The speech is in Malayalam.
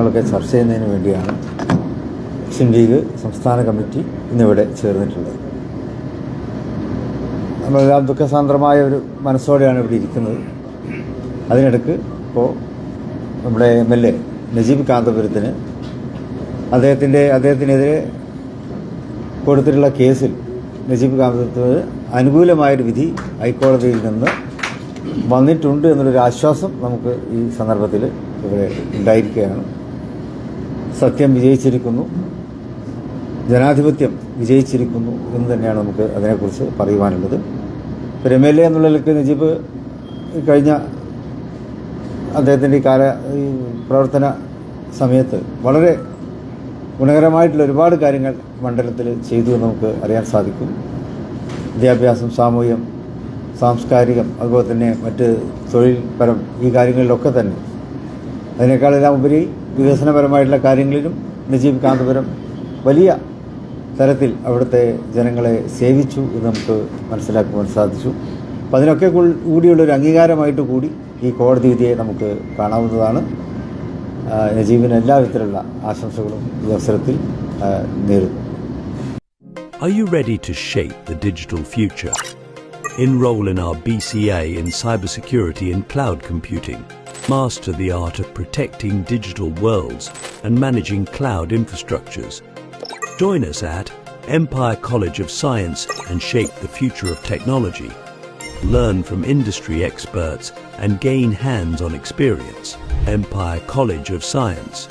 കാര്യങ്ങളൊക്കെ ചർച്ച ചെയ്യുന്നതിന് വേണ്ടിയാണ് മുസ്ലിം ലീഗ് സംസ്ഥാന കമ്മിറ്റി ഇന്നിവിടെ ചേർന്നിട്ടുള്ളത്. നമ്മളെല്ലാം ദുഃഖസാന്ദ്രമായ ഒരു മനസ്സോടെയാണ് ഇവിടെ ഇരിക്കുന്നത്. അതിനിടക്ക് ഇപ്പോൾ നമ്മുടെ എം എൽ എ നജീബ് കാന്തപുരത്തിന് അദ്ദേഹത്തിന്റെ അദ്ദേഹത്തിനെതിരെ കൊടുത്തിട്ടുള്ള കേസിൽ നജീബ് കാന്തപുരത്തിന് അനുകൂലമായൊരു വിധി ഹൈക്കോടതിയിൽ നിന്ന് വന്നിട്ടുണ്ട് എന്നുള്ളൊരു ആശ്വാസം നമുക്ക് ഈ സന്ദർഭത്തിൽ ഇവിടെ ഉണ്ടായിരിക്കുകയാണ്. സത്യം വിജയിച്ചിരിക്കുന്നു. ജനാധിപത്യം വിജയിച്ചിരിക്കുന്നു എന്ന് തന്നെയാണ് നമുക്ക് അതിനെക്കുറിച്ച് പറയുവാനുള്ളത്. ഒരു എം എൽ എ എന്നുള്ള നിലയ്ക്ക് നജീബ് കഴിഞ്ഞ അദ്ദേഹത്തിന്റെ ഈ കാല ഈ പ്രവർത്തന സമയത്ത് വളരെ ഗുണകരമായിട്ടുള്ള ഒരുപാട് കാര്യങ്ങൾ മണ്ഡലത്തിൽ ചെയ്തു എന്ന് നമുക്ക് അറിയാൻ സാധിക്കും. വിദ്യാഭ്യാസം സാമൂഹ്യം സാംസ്കാരികം അതുപോലെ തന്നെ മറ്റ് തൊഴിൽപരം ഈ കാര്യങ്ങളിലൊക്കെ തന്നെ. അതിനേക്കാളെല്ലാം ഉപരി വികസനപരമായിട്ടുള്ള കാര്യങ്ങളിലും നജീബ് കാന്തപുരം വലിയ തരത്തിൽ അവിടുത്തെ ജനങ്ങളെ സേവിച്ചു എന്ന് നമുക്ക് മനസ്സിലാക്കുവാൻ സാധിച്ചു അപ്പം അതിനൊക്കെ കൂടിയുള്ളൊരു അംഗീകാരമായിട്ട് കൂടി ഈ കോടതി വിധിയെ നമുക്ക് കാണാവുന്നതാണ് നജീബിന് എല്ലാവിധത്തിലുള്ള ആശംസകളും ഈ അവസരത്തിൽ നേരുന്നു Are you ready to shape the digital future? Enroll in our BCA in cybersecurity and cloud computing. Master the art of protecting digital worlds and managing cloud infrastructures. Join us at Empire College of Science and shape the future of technology. Learn from industry experts and gain hands on experience. Empire College of Science.